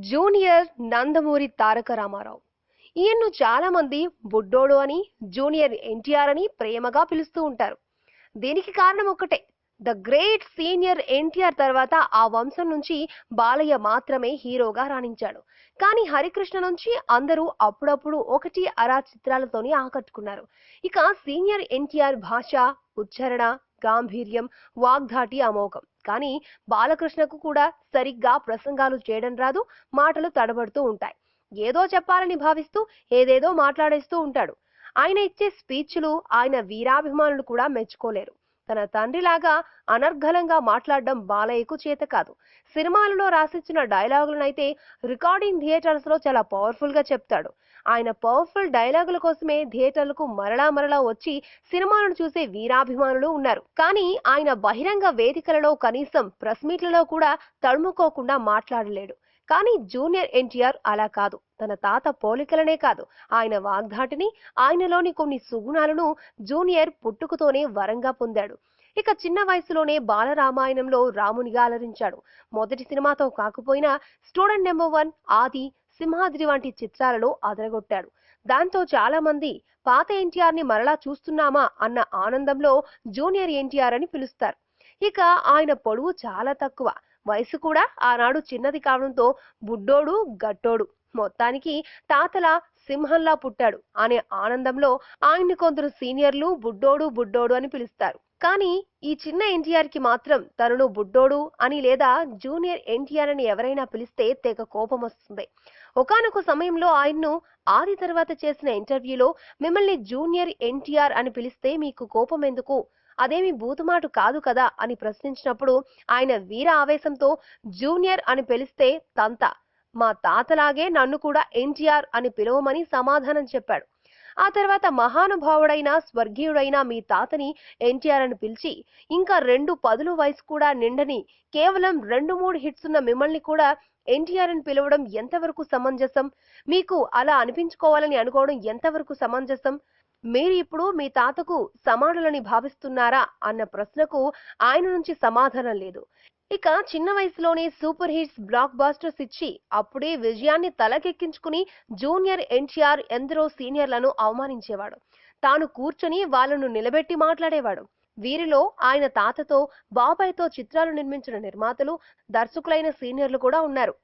Junior Nandamuri Taraka Ramarao. ఈయన్ను చాలామంది బుడ్డోడు అని జూనియర్ ఎన్టీఆర్ అని ప్రేమగా పిలుస్తూ ఉంటారు. దీనికి కారణం ఒకటే ద గ్రేట్ సీనియర్ ఎన్టీఆర్ తర్వాత ఆ వంశం నుంచి బాలయ్య మాత్రమే హీరోగా రాణించాడు. కానీ హరికృష్ణ నుంచి అందరూ అప్పుడప్పుడు ఒకటి అరా చిత్రాలతోనే ఆకట్టుకున్నారు. ఇక సీనియర్ ఎన్టీఆర్ భాష ఉచ్చారణ గాంభీర్యం వాగ్ధాటి అమోఘం. కానీ బాలకృష్ణకు కూడా సరిగ్గా ప్రసంగాలు చేయడం రాదు మాటలు తడబడుతూ ఉంటాయి. ఏదో చెప్పాలని భావిస్తూ ఏదేదో మాట్లాడేస్తూ ఉంటాడు. ఆయన ఇచ్చే స్పీచ్లు ఆయన వీరాభిమానులు కూడా మెచ్చుకోలేరు. తన తండ్రిలాగా అనర్ఘలంగా మాట్లాడడం బాలయ్యకు చేత కాదు. సినిమాలలో రాసిచ్చిన డైలాగులనైతే రికార్డింగ్ థియేటర్స్లో చాలా పవర్ఫుల్గా చెప్తాడు. ఆయన పవర్ఫుల్ డైలాగుల కోసమే థియేటర్లకు మరలా మరలా వచ్చి సినిమాలను చూసే వీరాభిమానులు ఉన్నారు. కానీ ఆయన బహిరంగ వేదికలలో కనీసం ప్రెస్ మీట్లలో కూడా తడుముకోకుండా మాట్లాడలేడు. కానీ జూనియర్ ఎన్టీఆర్ అలా కాదు. తన తాత పోలికలనే కాదు. ఆయన వాగ్ధాటిని ఆయనలోని కొన్ని సుగుణాలను జూనియర్ పుట్టుకతోనే వరంగా పొందాడు. ఇక చిన్న వయసులోనే బాలరామాయణంలో రామునిగా అలరించాడు. మొదటి సినిమాతో కాకపోయినా స్టూడెంట్ నెంబర్ వన్ ఆది సింహాద్రి వంటి చిత్రాలలో అదరగొట్టాడు. దాంతో చాలా మంది పాత ఎన్టీఆర్ని మరలా చూస్తున్నామా అన్న ఆనందంలో జూనియర్ ఎన్టీఆర్ అని పిలుస్తారు. ఇక ఆయన పొడవు చాలా తక్కువ. వయసు కూడా ఆనాడు చిన్నది కావడంతో బుడ్డోడు గట్టోడు. మొత్తానికి తాతల సింహంలా పుట్టాడు. అనే ఆనందంలో ఆయన్ని కొందరు సీనియర్లు బుడ్డోడు బుడ్డోడు అని పిలుస్తారు. కానీ ఈ చిన్న ఎన్టీఆర్కి మాత్రం తనను బుడ్డోడు అని లేదా జూనియర్ ఎన్టీఆర్ అని ఎవరైనా పిలిస్తే తెగ కోపం వస్తుంది. ఒకానొక సమయంలో ఆయన్ను ఆది తర్వాత చేసిన ఇంటర్వ్యూలో మిమ్మల్ని జూనియర్ ఎన్టీఆర్ అని పిలిస్తే మీకు కోపం ఎందుకు? అదేమి బూతుమాటు కాదు కదా అని ప్రశ్నించినప్పుడు ఆయన వీర ఆవేశంతో జూనియర్ అని పిలిస్తే తంత. మా తాతలాగే నన్ను కూడా ఎన్టీఆర్ అని పిలవమని సమాధానం చెప్పాడు. ఆ తర్వాత మహానుభావుడైన స్వర్గీయుడైన మీ తాతని ఎన్టీఆర్ అని పిలిచి ఇంకా రెండు పదులు వయసు కూడా నిండని కేవలం రెండు మూడు హిట్స్ ఉన్న మిమ్మల్ని కూడా ఎన్టీఆర్ అని పిలవడం ఎంతవరకు సమంజసం? మీకు అలా అనిపించుకోవాలని అనుకోవడం ఎంతవరకు సమంజసం? మీరు ఇప్పుడు మీ తాతకు సమానులని భావిస్తున్నారా అన్న ప్రశ్నకు ఆయన నుంచి సమాధానం లేదు. ఇక చిన్న వయసులోనే సూపర్ హిట్స్ బ్లాక్ బాస్టర్స్ ఇచ్చి అప్పుడే విజయాన్ని తలకెక్కించుకుని జూనియర్ ఎన్టీఆర్ ఎందరో సీనియర్లను అవమానించేవాడు. తాను కూర్చొని వాళ్ళను నిలబెట్టి మాట్లాడేవాడు. వీరిలో ఆయన తాతతో బాబాయ్తో చిత్రాలు నిర్మించిన నిర్మాతలు దర్శకులైన సీనియర్లు కూడా ఉన్నారు.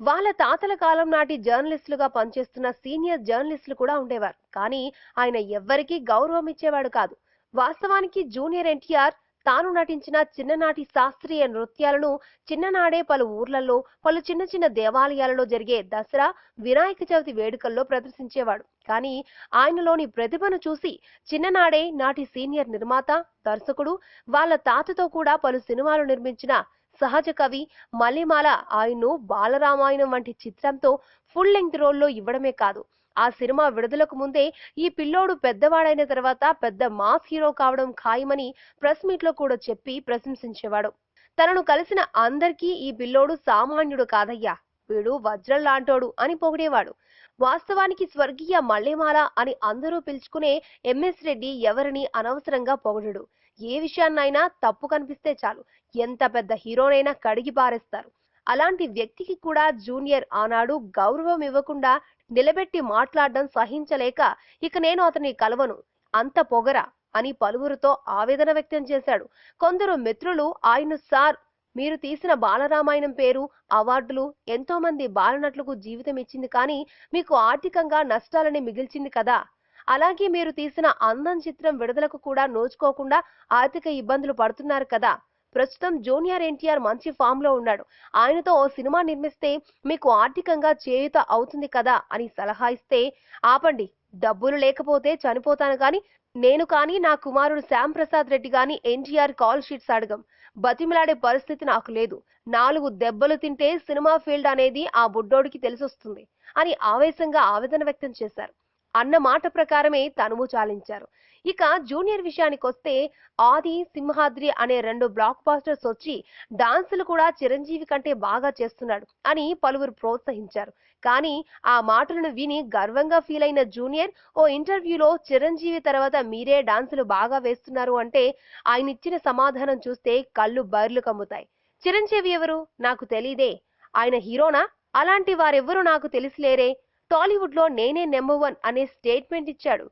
వాళ్ళ తాతల కాలం నాటి జర్నలిస్టులుగా పనిచేస్తున్న సీనియర్ జర్నలిస్టులు కూడా ఉండేవారు. కానీ ఆయన ఎవ్వరికీ గౌరవం ఇచ్చేవాడు కాదు. వాస్తవానికి జూనియర్ ఎన్టీఆర్ తాను నటించిన చిన్ననాటి శాస్త్రీయ నృత్యాలను చిన్ననాడే పలు ఊర్లలో పలు చిన్న చిన్న దేవాలయాలలో జరిగే దసరా వినాయక చవితి వేడుకల్లో ప్రదర్శించేవాడు. కానీ ఆయనలోని ప్రతిభను చూసి చిన్ననాడే నాటి సీనియర్ నిర్మాత దర్శకుడు వాళ్ళ తాతతో కూడా పలు సినిమాలు నిర్మించిన సహజ కవి మలిమాల ఆయన్ను బాలరామాయణం వంటి చిత్రంతో ఫుల్ లెంగ్త్ రోల్లో ఇవ్వడమే కాదు. ఆ సినిమా విడుదలకు ముందే ఈ పిల్లోడు పెద్దవాడైన తర్వాత పెద్ద మాస్ హీరో కావడం ఖాయమని ప్రెస్ మీట్లో కూడా చెప్పి ప్రశంసించేవాడు. తనను కలిసిన అందరికీ ఈ పిల్లోడు సామాన్యుడు కాదయ్యా. వీడు వజ్రం లాంటోడు అని పొగిడేవాడు. వాస్తవానికి స్వర్గీయ మల్లెమాల అని అందరూ పిలుచుకునే ఎంఎస్ రెడ్డి ఎవరిని అనవసరంగా పొగడడు. ఏ విషయాన్నైనా తప్పు కనిపిస్తే చాలు. ఎంత పెద్ద హీరోనైనా కడిగి పారేస్తారు. అలాంటి వ్యక్తికి కూడా జూనియర్ ఆనాడు గౌరవం ఇవ్వకుండా నిలబెట్టి మాట్లాడడం సహించలేక ఇక నేను అతని కలవను. అంత పొగరా అని పలువురితో ఆవేదన వ్యక్తం చేశాడు. కొందరు మిత్రులు ఆయన సార్ మీరు తీసిన బాలరామాయణం పేరు అవార్డులు ఎంతోమంది బాలనటులకు జీవితం ఇచ్చింది కానీ మీకు ఆర్థికంగా నష్టాలని మిగిల్చింది కదా. అలాగే మీరు తీసిన అందం చిత్రం విడుదలకు కూడా నోచుకోకుండా ఆర్థిక ఇబ్బందులు పడుతున్నారు కదా. ప్రస్తుతం జూనియర్ ఎన్టీఆర్ మంచి ఫామ్లో ఉన్నాడు. ఆయనతో ఓ సినిమా నిర్మిస్తే మీకు ఆర్థికంగా చేయుత అవుతుంది కదా అని సలహా ఇస్తే ఆపండి డబ్బులు లేకపోతే చనిపోతాను కానీ నేను కానీ నా కుమారుడు శ్యామ్ ప్రసాద్ రెడ్డి గాని ఎన్టీఆర్ కాల్ షీట్స్ అడగం. బతిమిలాడే పరిస్థితి నాకు లేదు. నాలుగు దెబ్బలు తింటే సినిమా ఫీల్డ్ అనేది ఆ బుడ్డోడికి తెలిసొస్తుంది అని ఆవేశంగా ఆవేదన వ్యక్తం చేశారు. అన్న మాట ప్రకారమే తనువు చాలించారు. ఇక జూనియర్ విషయానికి వస్తే ఆది సింహాద్రి అనే రెండు బ్లాక్ బాస్టర్స్ వచ్చి డాన్సులు కూడా చిరంజీవి కంటే బాగా చేస్తున్నాడు అని పలువురు ప్రోత్సహించారు. కానీ ఆ మాటలను విని గర్వంగా ఫీల్ అయిన జూనియర్ ఓ ఇంటర్వ్యూలో చిరంజీవి తర్వాత మీరే డాన్సులు బాగా వేస్తున్నారు అంటే ఆయన ఇచ్చిన సమాధానం చూస్తే కళ్ళు బర్లు కమ్ముతాయి. చిరంజీవి ఎవరు? నాకు తెలీదే. ఆయన హీరోనా? అలాంటి వారెవ్వరూ నాకు తెలిసిలేరే. టాలీవుడ్లో నేనే నెంబర్ వన్ అనే స్టేట్మెంట్ ఇచ్చాడు.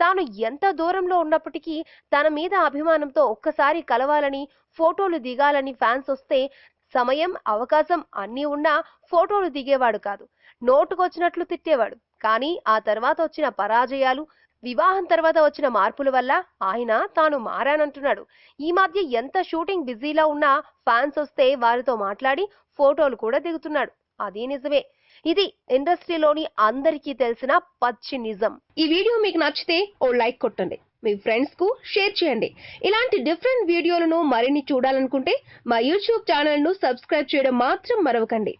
తాను ఎంత దూరంలో ఉన్నప్పటికీ తన మీద అభిమానంతో ఒక్కసారి కలవాలని ఫోటోలు దిగాలని ఫ్యాన్స్ వస్తే సమయం అవకాశం అన్నీ ఉన్నా ఫోటోలు దిగేవాడు కాదు. నోటుకొచ్చినట్లు తిట్టేవాడు. కానీ ఆ తర్వాత వచ్చిన పరాజయాలు వివాహం తర్వాత వచ్చిన మార్పుల వల్ల ఆయన తాను మారానంటున్నాడు. ఈ మధ్య ఎంత షూటింగ్ బిజీలో ఉన్నా ఫ్యాన్స్ వస్తే వారితో మాట్లాడి ఫోటోలు కూడా దిగుతున్నాడు. అదే నిజమే. ఇది ఇండస్ట్రీలోని అందరికీ తెలిసిన పచ్చి నిజం. ఈ వీడియో మీకు నచ్చితే ఓ లైక్ కొట్టండి. మీ ఫ్రెండ్స్కు షేర్ చేయండి. ఇలాంటి డిఫరెంట్ వీడియోలను మరిన్ని చూడాలనుకుంటే మా యూట్యూబ్ ఛానల్ను సబ్స్క్రైబ్ చేయడం మాత్రం మరవకండి.